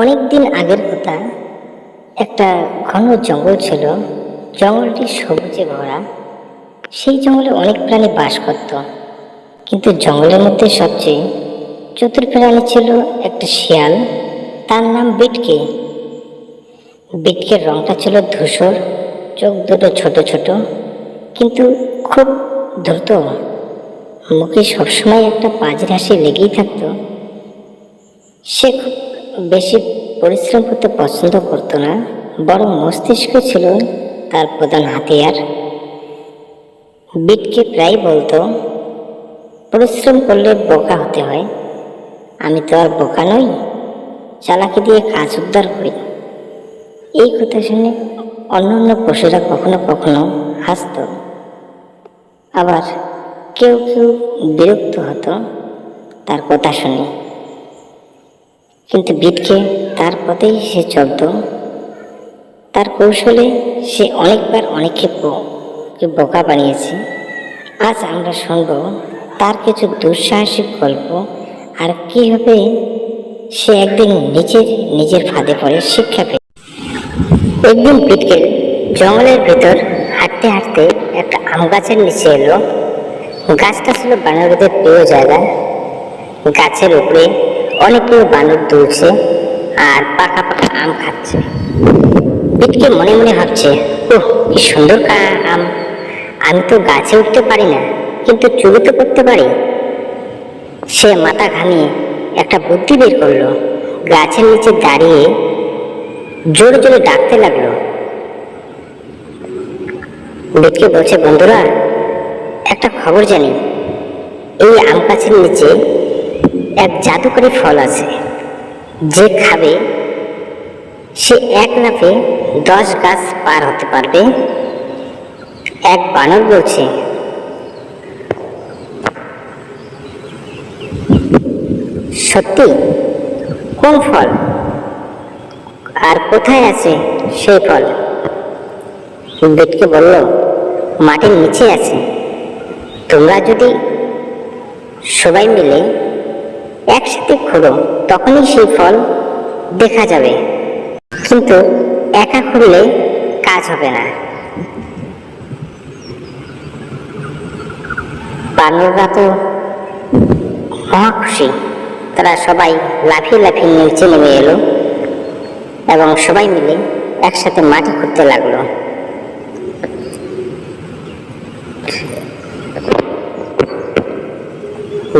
অনেক দিন আগের কথা, একটা ঘন জঙ্গল ছিল। জঙ্গলটি সবুজে ভরা। সেই জঙ্গলে অনেক প্রাণী বাস করত। কিন্তু জঙ্গলের মধ্যে সবচেয়ে চতুর প্রাণী ছিল একটা শিয়াল। তার নাম বিটকে। বিটকের রংটা ছিল ধূসর, চোখ দুটো ছোট ছোট, কিন্তু খুব দ্রুত মুখে সবসময় একটা পাজির হাসি লেগেই থাকতো। সে খুব বেশি পরিশ্রম করতে পছন্দ করতো না, বরং মস্তিষ্ক ছিল তার প্রধান হাতিয়ার। বিটকে প্রায় বলতো, পরিশ্রম করলে বোকা হতে হয়। আমি তো আর বোকা নই, চালাকি দিয়ে কাজ উদ্ধার করি। এই কথা শুনে অন্য অন্য পশুরা কখনো কখনো হাসত। আবার কেউ কেউ বিরক্ত হতো তার কথা শুনে। কিন্তু বিটকে তার পথেই সে চলত। তার কৌশলে সে অনেকবার অনেককে বোকা বানিয়েছে। আজ আমরা শুনব তার কিছু দুঃসাহসিক গল্প আর কীভাবে সে একদিন নিজের নিজের ফাঁদে পড়ে শিক্ষা পেয়ে একদিন বিটকেল জঙ্গলের ভেতর হাঁটতে হাঁটতে একটা আম গাছের নিচে এলো। গাছটা ছিল বানরদের প্রিয় জায়গা। গাছের উপরে অনেকগুলো বানর দুলছে আর পাকা পাকা আম খাচ্ছে। বিটকে মনে মনে ভাবছে, ওহ, কি সুন্দর আম। আমি তো গাছে উঠতে পারি না, কিন্তু চুরি তো করতে পারি। সে মাথা ঘামিয়ে একটা বুদ্ধি বের করল। গাছের নিচে দাঁড়িয়ে জোরে জোরে ডাকতে লাগল। বিটকে বলছে, বন্ধুরা, একটা খবর জানি। এই আম গাছের নিচে এক জাদুকরী ফল আছে। যে খাবে, সে এক লাফে দশ গাছ পার হতে পারবে। এক বানর বলছে, সত্যি, কোন ফল? আর কোথায় আছে সেই ফল? বেটকে বলল, মাটির নিচে আছে। তোমরা যদি সবাই মিলে একসাথে খোঁড়ো তখনই সেই ফল দেখা যাবে। কিন্তু একা খুঁড়লে কাজ হবে না। বানররা তো মহা খুশি। তারা সবাই লাফিয়ে লাফিয়ে নিচে নেমে এলো এবং সবাই মিলে একসাথে মাটি খুঁড়তে লাগল।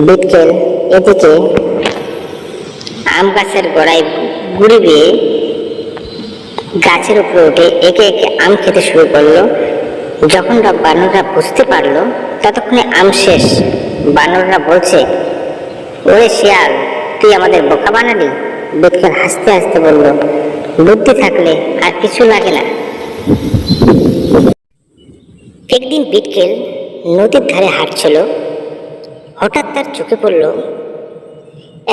বিটকেল এদিকে আম গাছের গোড়ায় গুড়ি দিয়ে গাছের উপরে উঠে একে একে আম খেতে শুরু করল। যখন বানররা বুঝতে পারল, ততক্ষণে আম শেষ। বানররা বলছে, ওরে শিয়াল, তুই আমাদের বোকা বানালি? বিটকেল হাসতে হাসতে বলল, বুদ্ধি থাকলে আর কিছু লাগে না। একদিন বিটকেল নদীর ধারে হাঁটছিল। হঠাৎ তার চোখে পড়ল,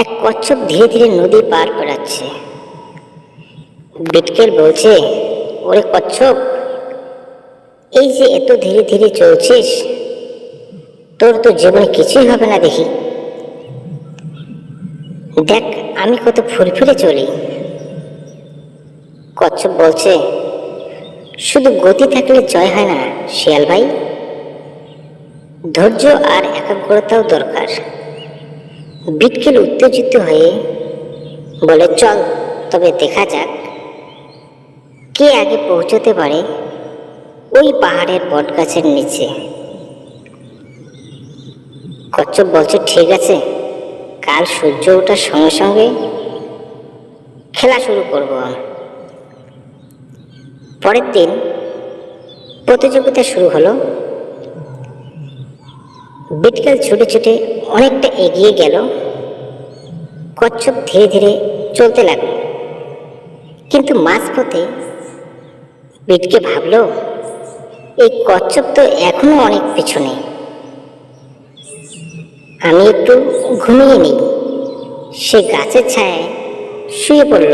এক কচ্ছপ ধীরে ধীরে নদী পার করাচ্ছে। বিটকেল বলছে, ওরে কচ্ছপ, এই যে এত ধীরে ধীরে চলছিস, তোর তো জীবনে কিছুই হবে না দেখি। দেখ, আমি কত ফুরফুরে চলি। কচ্ছপ বলছে, শুধু গতি থাকলে জয় হয় না, শিয়াল ভাই। ধৈর্য আর একাগ্রতাও দরকার। বিটকেল উত্তেজিত হয়ে বলে, চল, তবে দেখা যাক কে আগে পৌঁছতে পারে ওই পাহাড়ের বটগাছের নিচে। কচ্ছপ বলছে, ঠিক আছে, কাল সূর্য ওঠার সঙ্গে সঙ্গে খেলা শুরু করব পরের দিন প্রতিযোগিতা শুরু হলো। বিটকেল ছুটে ছুটে অনেকটা এগিয়ে গেল। কচ্ছপ ধীরে ধীরে চলতে লাগল। কিন্তু মাঝপথে বিটকে ভাবলো, এই কচ্ছপ তো এখনও অনেক পিছনে। আমি একটু ঘুমিয়ে নিই। সে গাছের ছায়ায় শুয়ে পড়ল।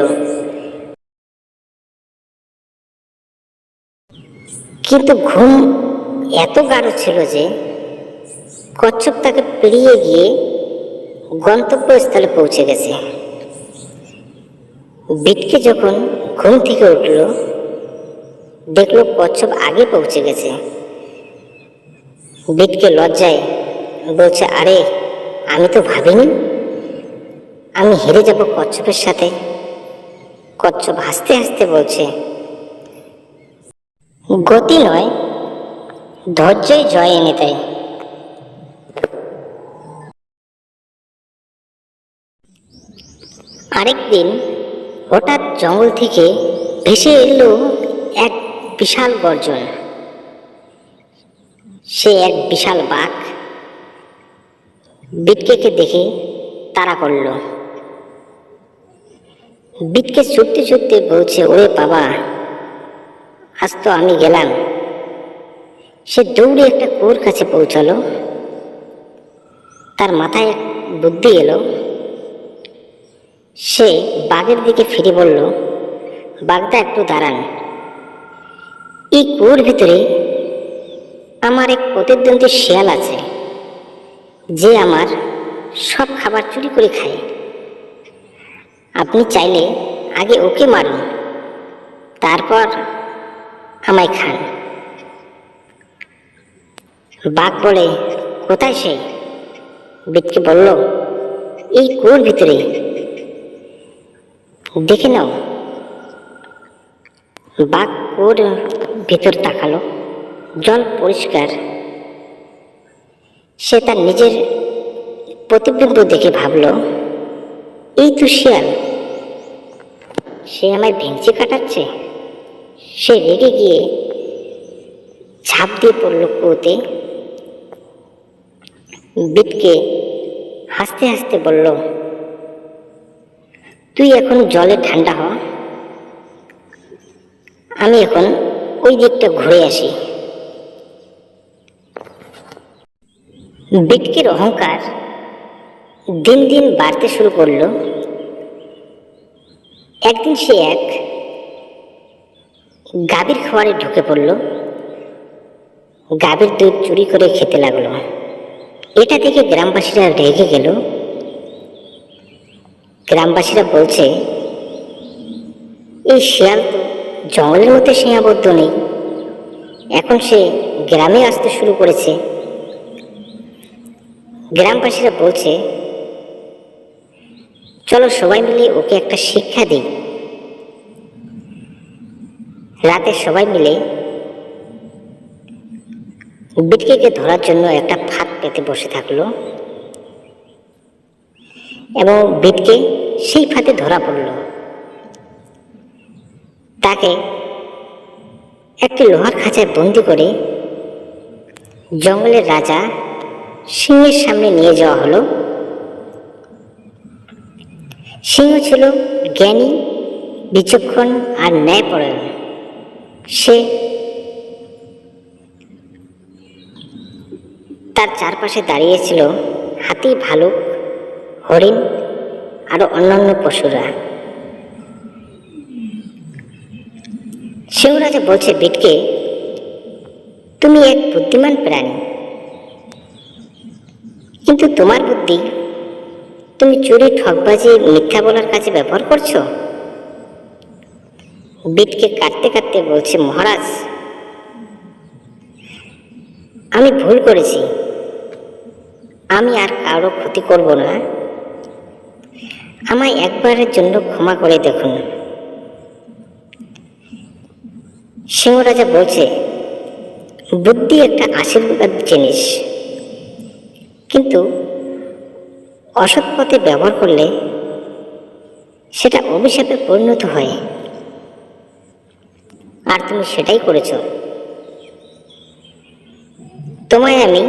কিন্তু ঘুম এত গাঢ় ছিল যে কচ্ছপ তাকে পেরিয়ে গিয়ে গন্তব্যস্থলে পৌঁছে গেছে। বিটকে যখন ঘুম থেকে উঠল, দেখল কচ্ছপ আগে পৌঁছে গেছে। বিটকে লজ্জায় বলছে, আরে, আমি তো ভাবিনি। আমি হেরে যাব কচ্ছপের সাথে। কচ্ছপ হাসতে হাসতে বলছে, গতি নয়, ধৈর্যই জয় এনে দেয়। আরেকদিন হঠাৎ জঙ্গল থেকে ভেসে এলো এক বিশাল গর্জন। সে এক বিশাল বাঘ বিটকেকে দেখে তাড়া করল। বিটকে ছুটতে ছুটতে বলছে, ওরে বাবা, আজ তো আমি গেলাম। সে দৌড়ে একটা কুয়োর কাছে পৌঁছালো। তার মাথায় বুদ্ধি এলো। সে বাঘের দিকে ফিরে বলল বাঘদা একটু দাঁড়ান। এই কুয়োর ভিতরে আমার এক প্রতিদ্বন্দ্বী শিয়াল আছে। যে আমার সব খাবার চুরি করে খায়। আপনি চাইলে আগে ওকে মারুন, তারপর আমায় খান। বাঘ বলে, কোথায় সে? বিটকে বলল, এই কুয়োর ভিতরে। দেখে নাও। বাঘ কুয়োর ভিতর তাকালো, জল পরিষ্কার। সে তার নিজের প্রতিবিম্ব দেখে ভাবল, এই তো শিয়াল, সে আমায় ভেঙচি কাটাচ্ছে? সে রেগে গিয়ে ঝাঁপ দিয়ে পড়ল কুয়োতে। বিটকে হাসতে হাসতে বলল তুই এখন জলে ঠান্ডা হ। আমি এখন ওই দিকটা ঘুরে আসি। বিটকের অহংকার দিন দিন বাড়তে শুরু করল। একদিন সে এক গাভীর খাবারে ঢুকে পড়ল। গাভীর দুধ চুরি করে খেতে লাগল। এটা দেখে গ্রামবাসীরা রেগে গেল। গ্রামবাসীরা বলছে, এই শিয়াল তো জঙ্গলের মধ্যে সীমাবদ্ধ নেই। এখন সে গ্রামে আসতে শুরু করেছে। গ্রামবাসীরা বলছে, চলো সবাই মিলে ওকে একটা শিক্ষা দিই। রাতে সবাই মিলে বিটকেকে ধরার জন্য একটা ফাঁদ পেতে বসে থাকল। এবং বেদকে সেই ফাঁদে ধরা পড়ল। তাকে একটি লোহার খাঁচায় বন্দি করে জঙ্গলের রাজা সিংহের সামনে নিয়ে যাওয়া হলো। সিংহ ছিল জ্ঞানী, বিচক্ষণ আর ন্যায়পরায়ণ। সে তার চারপাশে দাঁড়িয়েছিল হাতি ভালুক হরিণ আরও অন্যান্য পশুরা। সিংহরাজা বলছে, বিটকে, তুমি এক বুদ্ধিমান প্রাণী। কিন্তু তোমার বুদ্ধি, তুমি চুরি ঠকবাজি মিথ্যা বলার কাছে ব্যবহার করছ? বিটকে কাটতে কাটতে বলছে, মহারাজ, আমি ভুল করেছি। আমি আর কারও ক্ষতি করব না। আমায় একবারের জন্য ক্ষমা করে দেখুন। সিংহরাজা বলছে, বুদ্ধি একটা আশীর্বাদ জিনিস। কিন্তু অসৎ পথে ব্যবহার করলে সেটা অভিশাপে পরিণত হয়। আর তুমি সেটাই করেছ। তোমায় আমি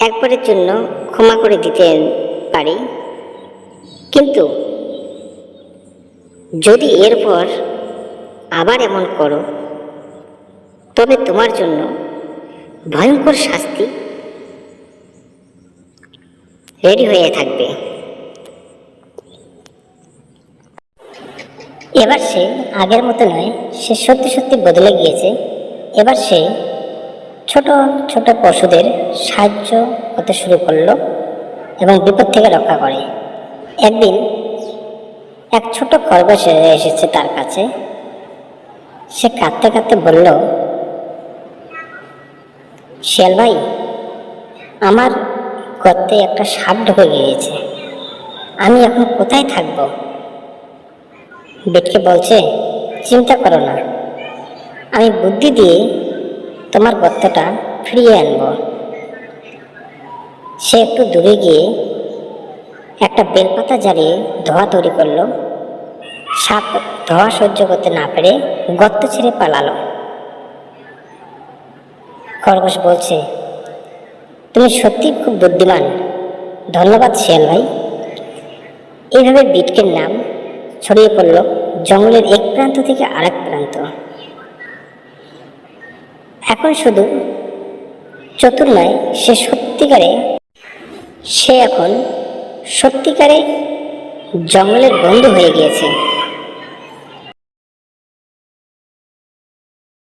একবারের জন্য ক্ষমা করে দিতে পারি। কিন্তু যদি এরপর আবার এমন করো, তবে তোমার জন্য ভয়ঙ্কর শাস্তি রেডি হয়ে থাকবে। এবার সে আগের মতো নয়, সে সত্যি সত্যি বদলে গিয়েছে। এবার সে ছোট ছোট পশুদের সাহায্য করতে শুরু করল এবং বিপদ থেকে রক্ষা করে। একদিন এক ছোট খরগোশ এসেছে তার কাছে। সে কাঁদতে কাঁদতে বলল, শিয়াল ভাই, আমার গর্তে একটা সাপ ঢুকে গিয়েছে। আমি এখন কোথায় থাকব? বেটকে বলছে, চিন্তা করো না। আমি বুদ্ধি দিয়ে তোমার গর্তটা ফিরিয়ে আনব। সে একটু দূরে গিয়ে একটা বেলপাতা জ্বালিয়ে ধোয়া তৈরি করল। সাপ ধোয়া সহ্য করতে না পেরে গর্ত ছেড়ে পালালো। খরগোশ বলছে, তুমি সত্যি খুব বুদ্ধিমান। ধন্যবাদ শিয়াল ভাই। এইভাবে বিটকের নাম ছড়িয়ে পড়ল জঙ্গলের এক প্রান্ত থেকে আরেক প্রান্ত। এখন শুধু চতুর নয় সে সত্যিকারে সে এখন সত্যিকারে জঙ্গলের বন্ধ হয়ে গিয়েছে।